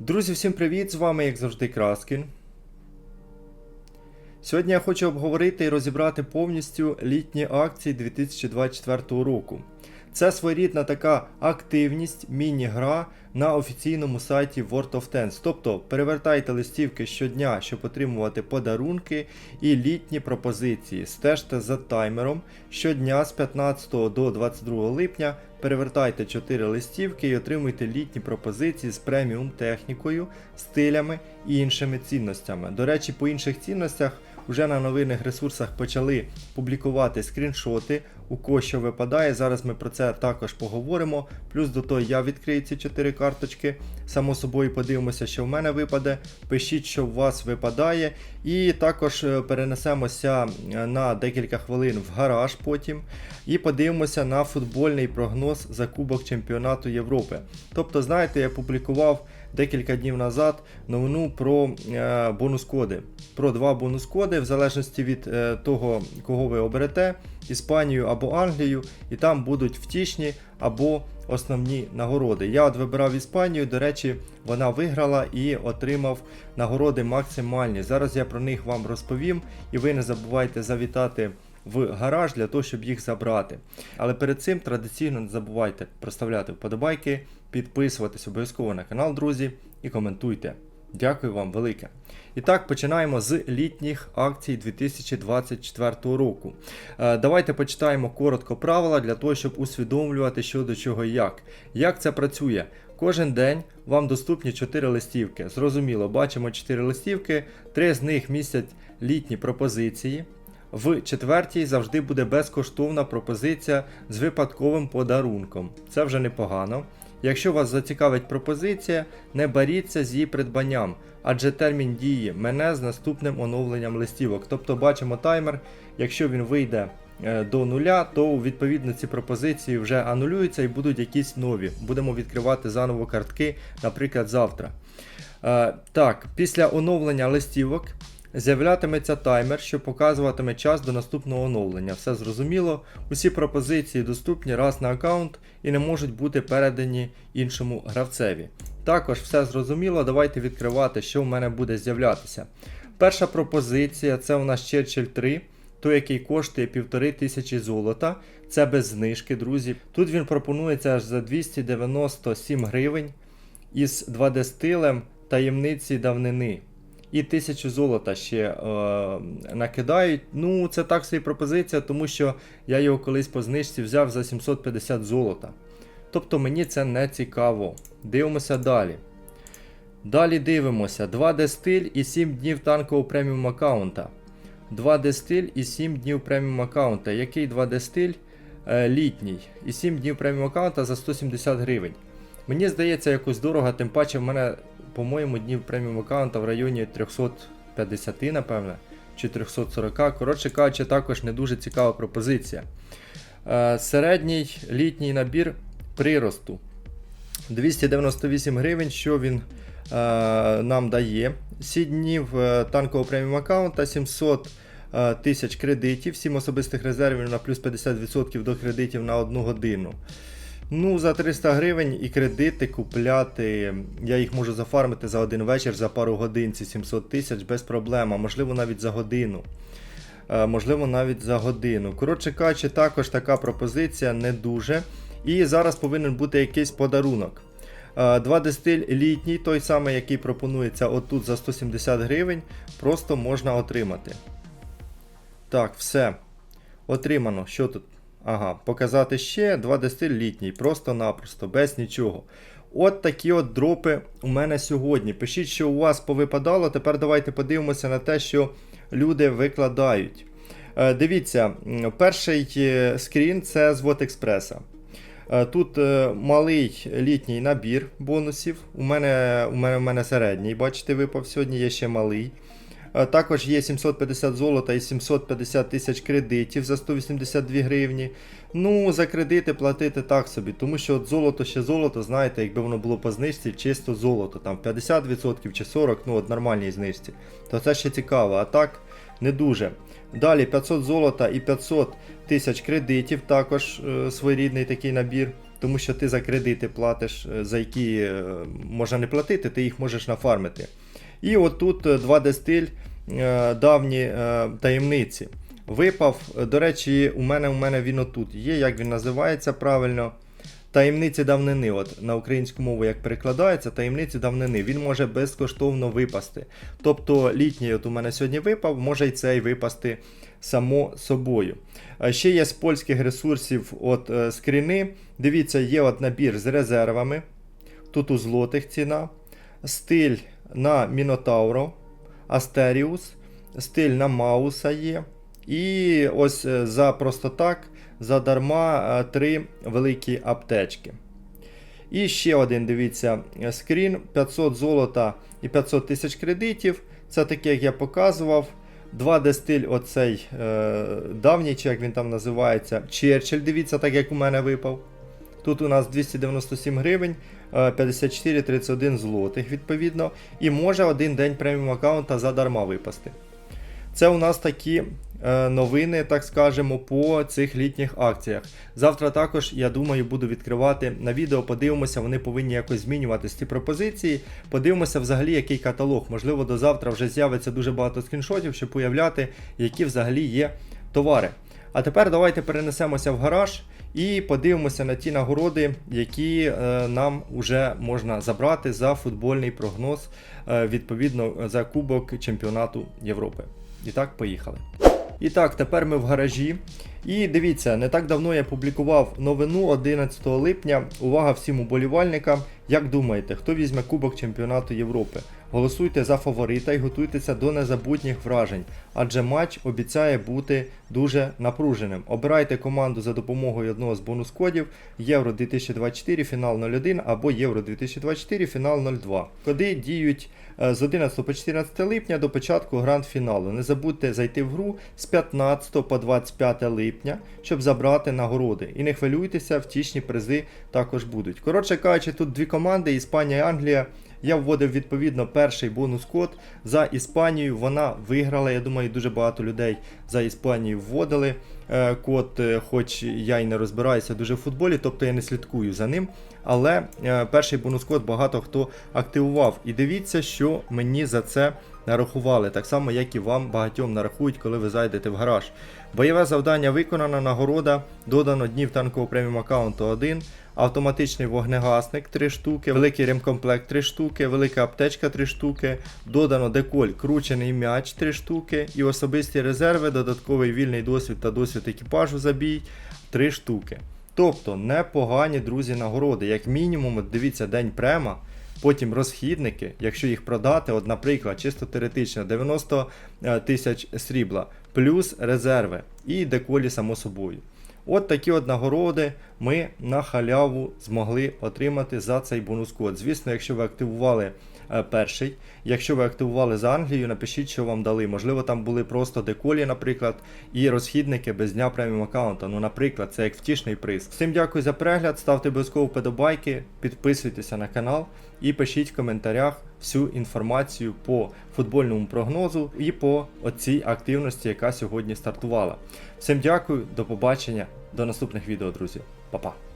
Друзі, всім привіт! З вами, як завжди, Краскін. Сьогодні я хочу обговорити і розібрати повністю літні акції 2024 року. Це своєрідна така активність, міні-гра на офіційному сайті World of Tanks. Тобто перевертайте листівки щодня, щоб отримувати подарунки і літні пропозиції. Стежте за таймером. Щодня з 15 до 22 липня перевертайте 4 листівки і отримуйте літні пропозиції з преміум технікою, стилями і іншими цінностями. До речі, по інших цінностях вже на новинних ресурсах почали публікувати скріншоти, у кого що випадає. Зараз ми про це також поговоримо. Плюс до того я відкрию ці 4 карточки. Само собою подивимося, що в мене випаде. Пишіть, що у вас випадає. І також е, перенесемося е, на декілька хвилин в гараж потім. І подивимося на футбольний прогноз за Кубок Чемпіонату Європи. Тобто, знаєте, я публікував декілька днів назад новину про е, бонус-коди. Про два бонус-коди, в залежності від е, того, кого ви оберете, Іспанію або Англію, і там будуть втішні або основні нагороди. Я от вибирав Іспанію, до речі, вона виграла і отримав нагороди максимальні. Зараз я про них вам розповім, і ви не забувайте завітати в гараж для того, щоб їх забрати. Але перед цим традиційно не забувайте проставляти вподобайки, підписуватись обов'язково на канал, друзі, і коментуйте. Дякую вам велике. І так, починаємо з літніх акцій 2024 року. Е, Давайте почитаємо коротко правила для того, щоб усвідомлювати, що до чого і як. Як це працює? Кожен день вам доступні 4 листівки. Зрозуміло, бачимо 4 листівки, 3 з них містять літні пропозиції. В четвертій завжди буде безкоштовна пропозиція з випадковим подарунком. Це вже непогано. Якщо вас зацікавить пропозиція, не боріться з її придбанням, адже термін дії мене з наступним оновленням листівок. Тобто бачимо таймер, якщо він вийде е, до нуля, то відповідно ці пропозиції вже анулюються і будуть якісь нові. Будемо відкривати заново картки, наприклад, завтра. Е, Так, після оновлення листівок з'являтиметься таймер, що показуватиме час до наступного оновлення. Все зрозуміло. Усі пропозиції доступні раз на аккаунт і не можуть бути передані іншому гравцеві. Також все зрозуміло, давайте відкривати, що в мене буде з'являтися. Перша пропозиція це у нас Churchill 3. Той, який коштує 1500 золота, це без знижки, друзі. Тут він пропонується аж за 297 гривень із 2D стилем таємниці давнини. І 1000 золота ще е, накидають. Ну, це так собі пропозиція, тому що я його колись по знижці взяв за 750 золота. Тобто мені це не цікаво. Дивимося далі. Далі дивимося. 2D стиль і 7 днів танкового преміум аккаунта. 2D стиль і 7 днів преміум аккаунта. Який 2D стиль? Е, літній. І 7 днів преміум аккаунта за 170 гривень. Мені здається, якось дорого, тим паче в мене, по-моєму, днів преміум аккаунта в районі 350, напевне, чи 340. Коротше кажучи, також не дуже цікава пропозиція. Е, середній літній набір приросту. 298 гривень, що він е, нам дає. 7 днів е, танкового преміум аккаунта, 700 е, тисяч кредитів, 7 особистих резервів на плюс 50% до кредитів на 1 годину. Ну, за 300 гривень і кредити купляти. Я їх можу зафармити за один вечір, за пару годин ці 700 тисяч без проблем, а можливо навіть за годину. Е, Можливо, навіть за годину. Коротше кажучи, також така пропозиція не дуже. І зараз повинен бути якийсь подарунок. 2D літній, той самий, який пропонується отут за 170 гривень, просто можна отримати. Так, все. Отримано. Що тут? Ага, показати ще 2D стиль літній, просто-напросто, без нічого. От такі от дропи у мене сьогодні. Пишіть, що у вас повипадало. Тепер давайте подивимося на те, що люди викладають. Е, Дивіться, перший е, скрін це з Вотекспреса. Е, Тут малий літній набір бонусів. У мене, у мене, у мене середній, бачите, випав сьогодні, є ще малий. Е, Також є 750 золота і 750 тисяч кредитів за 182 гривні. Ну, за кредити платити так собі, тому що от золото ще золото, знаєте, якби воно було по знижці, чисто золото, там 50% чи 40%, ну от нормальній знижці, то це ще цікаво, а так не дуже. Далі 500 золота і 500 тисяч кредитів, також е, своєрідний такий набір. тому що ти за кредити платиш, е, за які е, можна не платити, ти їх можеш нафармити. І отут 2D стиль е, давні е, таємниці. Випав, е, до речі, у мене у мене він отут є, як він називається правильно. Таємниці давнини, от на українську мову як перекладається, таємниці давнини, він може безкоштовно випасти. Тобто літній от у мене сьогодні випав, може і цей випасти само собою. Ще є з польських ресурсів от е, скріни. Дивіться, є от набір з резервами. Тут у злотих ціна. Стиль на Мінотавро, Астеріус, стиль на Мауса є. І ось е, за просто так, задарма е, три великі аптечки. І ще один, дивіться, е, скрін 500 золота і 500 тисяч кредитів. Це таке, як я показував. 2D стиль, оцей е, давній, чи як він там називається, Черчилль, дивіться, так як у мене випав. Тут у нас 297 гривень, 54,31 злотих, відповідно. І може один день преміум аккаунта задарма випасти. Це у нас такі е, новини, так скажемо, по цих літніх акціях. Завтра також, я думаю, буду відкривати на відео, подивимося, вони повинні якось змінюватись ці пропозиції. Подивимося взагалі, який каталог. Можливо, до завтра вже з'явиться дуже багато скріншотів, щоб уявляти, які взагалі є товари. А тепер давайте перенесемося в гараж і подивимося на ті нагороди, які е, нам вже можна забрати за футбольний прогноз, е, відповідно за Кубок Чемпіонату Європи. І так, поїхали. І так, тепер ми в гаражі. І дивіться, не так давно я публікував новину 11 липня. Увага всім уболівальникам. Як думаєте, хто візьме Кубок Чемпіонату Європи? Голосуйте за фаворита і готуйтеся до незабутніх вражень, адже матч обіцяє бути дуже напруженим. Обирайте команду за допомогою одного з бонус-кодів Євро 2024 фінал 01 або Євро 2024 фінал 02. Коди діють е, з 11 по 14 липня до початку гранд-фіналу. Не забудьте зайти в гру з 15 по 25 липня, щоб забрати нагороди. І не хвилюйтеся, втішні призи також будуть. Коротше кажучи, тут дві команди Іспанія і Англія. Я вводив відповідно перший бонус-код за Іспанію. Вона виграла. Я думаю, дуже багато людей за Іспанію вводили е, код, е, хоч я й не розбираюся дуже в футболі, тобто я не слідкую за ним. Але е, перший бонус-код багато хто активував. І дивіться, що мені за це нарахували. Так само, як і вам багатьом нарахують, коли ви зайдете в гараж. Бойове завдання виконано, нагорода, додано днів танкового преміум аккаунту 1, автоматичний вогнегасник 3 штуки, великий ремкомплект 3 штуки, велика аптечка 3 штуки, додано деколь, кручений м'яч 3 штуки і особисті резерви, додатковий вільний досвід та досвід екіпажу забій 3 штуки. Тобто непогані друзі нагороди. Як мінімум, дивіться день према. Потім розхідники, якщо їх продати, от, наприклад, чисто теоретично 90 е, тисяч срібла, плюс резерви і деколі само собою. От такі от нагороди ми на халяву змогли отримати за цей бонус-код. Звісно, якщо ви активували е, перший, якщо ви активували за Англію, напишіть, що вам дали. Можливо, там були просто деколі, наприклад, і розхідники без дня преміум аккаунта. Ну, наприклад, це як втішний приз. Всім дякую за перегляд, ставте обов'язково вподобайки, підписуйтеся на канал і пишіть в коментарях всю інформацію по футбольному прогнозу і по оцій активності, яка сьогодні стартувала. Всім дякую, до побачення, до наступних відео, друзі. Pa, pa.